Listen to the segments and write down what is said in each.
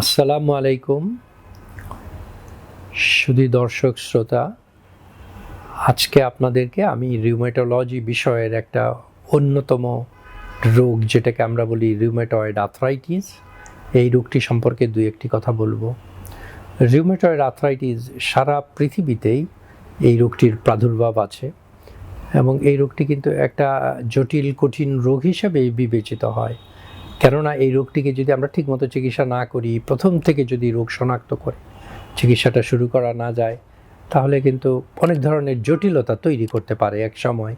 আসসালামু আলাইকুম শুধু দর্শক শ্রোতা। আজকে আপনাদেরকে আমি রিউমেটোলজি বিষয়ের একটা অন্যতম রোগ, যেটাকে আমরা বলি রিউমেটয়েড আথরাইটিস এই রোগটি সম্পর্কে দুই একটি কথা বলব। রিউমেটয়েড আথরাইটিস সারা পৃথিবীতেই এই রোগটির প্রাদুর্ভাব আছে এবং এই রোগটি কিন্তু একটা জটিল, কঠিন রোগ হিসেবেই বিবেচিত হয়। কেননা এই রোগটিকে যদি আমরা ঠিকমতো চিকিৎসা না করি, প্রথম থেকে যদি রোগ শনাক্ত করে, চিকিৎসাটা শুরু করা না যায়, তাহলে কিন্তু অনেক ধরনের জটিলতা তৈরি করতে পারে এক সময়।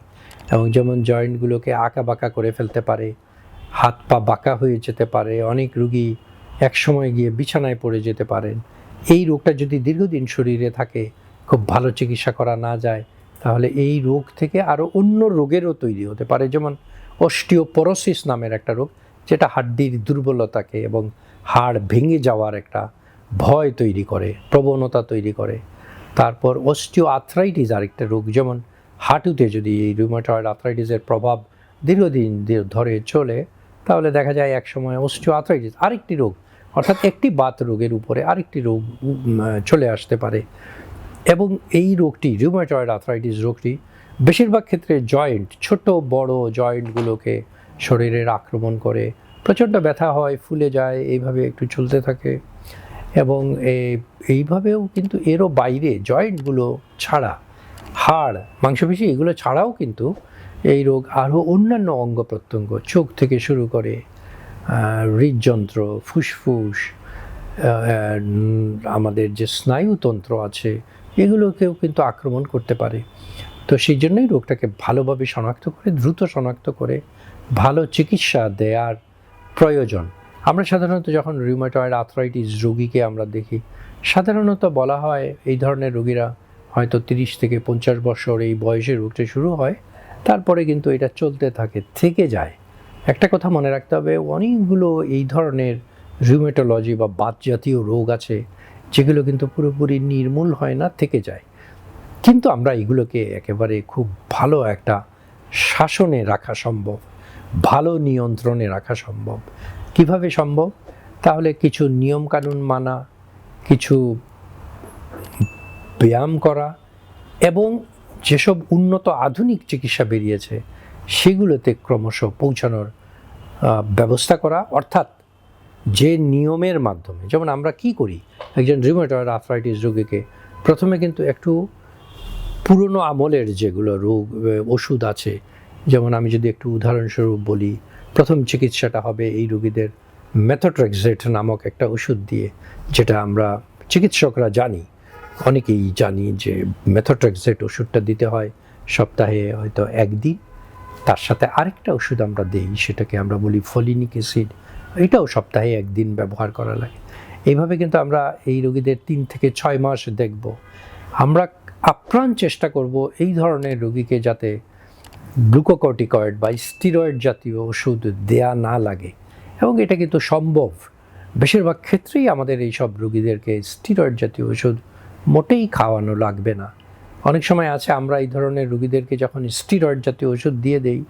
এবং যেমন জয়েন্টগুলোকে আঁকা বাঁকা করে ফেলতে পারে, হাত পা বাঁকা হয়ে যেতে পারে, অনেক রুগী এক সময় গিয়ে বিছানায় পড়ে যেতে পারেন। এই রোগটা যদি দীর্ঘদিন শরীরে থাকে, খুব ভালো চিকিৎসা করা না যায়, তাহলে এই রোগ থেকে আরও অন্য রোগেরও তৈরি হতে পারে। যেমন অস্টিওপোরোসিস নামের একটা রোগ যেটা হাড্ডির দুর্বলতাকে এবং হাড় ভেঙে যাওয়ার একটা ভয় তৈরি করে, প্রবণতা তৈরি করে। তারপর অস্টিও আথরাইটিস আরেকটা রোগ, যেমন হাঁটুতে যদি এই রিউমাটয়েড আথরাইটিসের প্রভাব দীর্ঘদিন ধরে চলে, তাহলে দেখা যায় এক সময় অস্টিও আথরাইটিস আরেকটি রোগ, অর্থাৎ একটি বাত রোগের উপরে আরেকটি রোগ চলে আসতে পারে। এবং এই রোগটি রিউমাটয়েড আথরাইটিস রোগটি, বেশিরভাগ ক্ষেত্রে জয়েন্ট ছোট বড় জয়েন্টগুলোকে শরীরের আক্রমণ করে, প্রচণ্ড ব্যথা হয়, ফুলে যায়, এইভাবে একটু চলতে থাকে। এবং এইভাবেও কিন্তু এরও বাইরে জয়েন্টগুলো ছাড়া, হাড়, মাংসপেশি এগুলো ছাড়াও কিন্তু এই রোগ আরও অন্যান্য অঙ্গ প্রত্যঙ্গ, চোখ থেকে শুরু করে হৃদযন্ত্র, ফুসফুস আমাদের যে স্নায়ুতন্ত্র আছে, এগুলোকেও কিন্তু আক্রমণ করতে পারে। তো সেই জন্যই রোগটাকে ভালোভাবে শনাক্ত করে, দ্রুত শনাক্ত করে ভালো চিকিৎসা দেওয়ার প্রয়োজন। আমরা সাধারণত যখন রিউমাটয়েড আথরাইটিস রোগীকে আমরা দেখি, সাধারণত বলা হয় এই ধরনের রোগীরা হয়তো তিরিশ থেকে পঞ্চাশ বছর এই বয়সে রোগটা শুরু হয়, তারপরে কিন্তু এটা চলতে থাকে, থেকে যায়। একটা কথা মনে রাখতে হবে, অনেকগুলো এই ধরনের রিউমেটোলজি বা বাত জাতীয় রোগ আছে, যেগুলো কিন্তু পুরোপুরি নির্মূল হয় না, থেকে যায়। কিন্তু আমরা এগুলোকে একেবারে খুব ভালো একটা শাসনে রাখা সম্ভব। ভালো নিয়ন্ত্রণে রাখা সম্ভব। কীভাবে সম্ভব? তাহলে কিছু নিয়মকানুন মানা, কিছু ব্যায়াম করা এবং যেসব উন্নত আধুনিক চিকিৎসা বেরিয়েছে, সেগুলোতে ক্রমশ পৌঁছানোর ব্যবস্থা করা। অর্থাৎ যে নিয়মের মাধ্যমে, যেমন আমরা কি করি? একজন রিমোটয়েড আর্থ্রাইটিস রোগীকে প্রথমে কিন্তু একটু পুরনো আমলের যেগুলো রোগ ওষুধ আছে যেমন আমি যদি একটু উদাহরণস্বরূপ বলি, প্রথম চিকিৎসাটা হবে এই রোগীদের মেথোট্রেক্সেট নামক একটা ওষুধ দিয়ে, যেটা আমরা চিকিৎসকরা জানি, অনেকেই জানি যে মেথোট্রেক্সেট ওষুধটা দিতে হয়, সপ্তাহে হয়তো একদিন। তার সাথে আরেকটা ওষুধ আমরা দিই, সেটাকে আমরা বলি ফলিনিক অ্যাসিড। এটাও সপ্তাহে একদিন ব্যবহার করা লাগে। এইভাবে কিন্তু আমরা এই রোগীদের তিন থেকে ছয় মাস দেখব। আমরা আপ্রাণ চেষ্টা করব এই ধরনের রোগীকে যাতে গ্লুকোকর্টিকয়েড বা স্টিরয়েড জাতীয় ওষুধ দেয়া না লাগে। এবং এটা কিন্তু সম্ভব। বেশিরভাগ ক্ষেত্রেই আমাদের এই সব রোগীদেরকে স্টিরয়েড জাতীয় ওষুধ মোটেই খাওয়ানো লাগবে না। অনেক সময় আছে, আমরা এই ধরনের রুগীদেরকে যখন স্টিরয়েড জাতীয় ওষুধ দিয়ে দেই,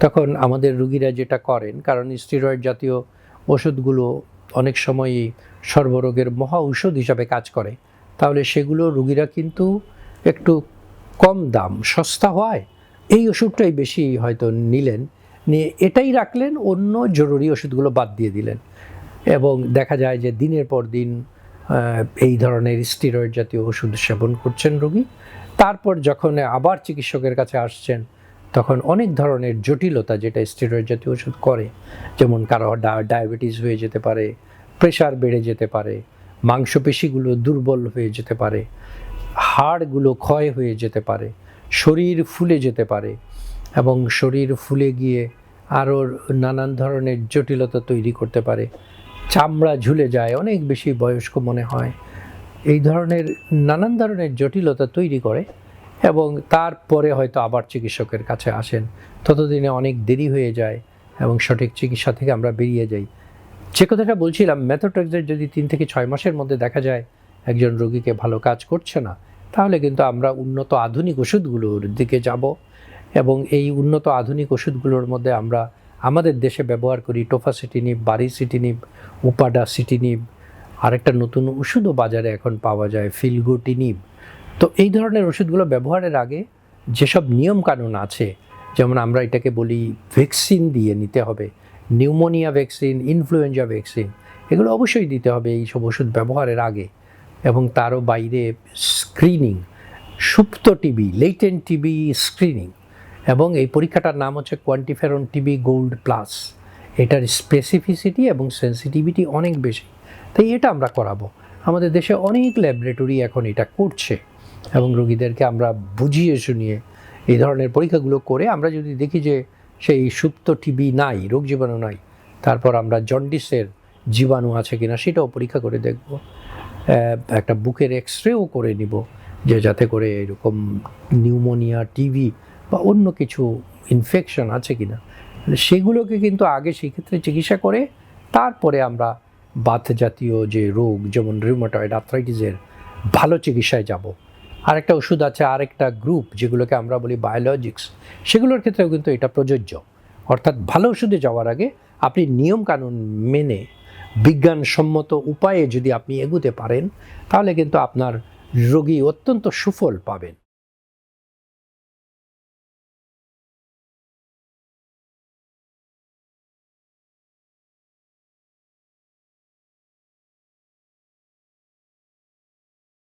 তখন আমাদের রুগীরা যেটা করেন, কারণ স্টিরয়েড জাতীয় ওষুধগুলো অনেক সময়ই সর্বরোগের মহা ঔষধ হিসাবে কাজ করে। তাহলে সেগুলো রুগীরা কিন্তু একটু কম দাম, সস্তা হয়। এই ওষুধটাই বেশি হয়তো নিলেন। নিয়ে এটাই রাখলেন, অন্য জরুরি ওষুধগুলো বাদ দিয়ে দিলেন। এবং দেখা যায় যে দিনের পর দিন এই ধরনের স্টিরয়েড জাতীয় ওষুধ সেবন করছেন রোগী। তারপর যখন আবার চিকিৎসকের কাছে আসছেন, তখন অনেক ধরনের জটিলতা যেটা স্টেরয়েড জাতীয় ওষুধ করে। যেমন কারও ডায়াবেটিস হয়ে যেতে পারে প্রেশার বেড়ে যেতে পারে, মাংসপেশিগুলো দুর্বল হয়ে যেতে পারে, হাড়গুলো ক্ষয় হয়ে যেতে পারে। শরীর ফুলে যেতে পারে এবং শরীর ফুলে গিয়ে আরও নানান ধরনের জটিলতা তৈরি করতে পারে। চামড়া ঝুলে যায়, অনেক বেশি বয়স্ক মনে হয়। এই ধরনের নানান ধরনের জটিলতা তৈরি করে এবং তারপরে হয়তো আবার চিকিৎসকের কাছে আসেন। ততদিনে অনেক দেরি হয়ে যায় এবং সঠিক চিকিৎসা থেকে আমরা বেরিয়ে যাই। যে কথাটা বলছিলাম, মেথোট্রেক্সের যদি তিন থেকে ছয় মাসের মধ্যে দেখা যায়, একজন রোগীকে ভালো কাজ করছে না তাহলে কিন্তু আমরা উন্নত আধুনিক ওষুধগুলোর দিকে যাব এবং এই উন্নত আধুনিক ওষুধগুলোর মধ্যে আমরা আমাদের দেশে ব্যবহার করি টোফাসিটিনিব উপাডা সিটিনিব আরেকটা নতুন ওষুধও বাজারে এখন পাওয়া যায়, ফিলগোটিনিব। তো এই ধরনের ওষুধগুলো ব্যবহারের আগে যেসব নিয়মকানুন আছে, যেমন আমরা এটাকে বলি ভ্যাকসিন দিয়ে নিতে হবে, নিউমোনিয়া ভ্যাকসিন, ইনফ্লুয়েঞ্জা ভ্যাকসিন, এগুলো অবশ্যই দিতে হবে এই সব ওষুধ ব্যবহারের আগে এবং তারও বাইরে স্ক্রিনিং সুপ্ত টিবি লেটেন টিবি স্ক্রিনিং এবং এই পরীক্ষাটার নাম হচ্ছে কোয়ান্টিফেরন টিবি গোল্ড প্লাস এটার স্পেসিফিসিটি এবং সেন্সিটিভিটি অনেক বেশি। তাই এটা আমরা করাবো। আমাদের দেশে অনেক ল্যাবরেটরি এখন এটা করছে। এবং রোগীদেরকে আমরা বুঝিয়ে শুনিয়ে এই ধরনের পরীক্ষাগুলো করে আমরা যদি দেখি যে সেই সুপ্ত টিবি নাই, রোগ জীবাণু নাই, তারপর আমরা জন্ডিসের জীবাণু আছে কিনা সেটাও পরীক্ষা করে দেখব। একটা বুকের এক্স রেও করে নিব যে যাতে করে এরকম নিউমোনিয়া, টিভি বা অন্য কিছু ইনফেকশন আছে কি না সেগুলোকে কিন্তু আগে সেক্ষেত্রে চিকিৎসা করে তারপরে আমরা বাত জাতীয় যে রোগ, যেমন রিউমাটয়েড আর্থ্রাইটিসের ভালো চিকিৎসায় যাব। আরেকটা ওষুধ আছে, আরেকটা গ্রুপ যেগুলোকে আমরা বলি বায়োলজিক্স সেগুলোর ক্ষেত্রেও কিন্তু এটা প্রযোজ্য। অর্থাৎ ভালো ওষুধে যাওয়ার আগে আপনি নিয়মকানুন মেনে বিজ্ঞানসম্মত উপায়ে যদি আপনি এগুতে পারেন তাহলে কিন্তু আপনার রোগী অত্যন্ত সুফল পাবেন।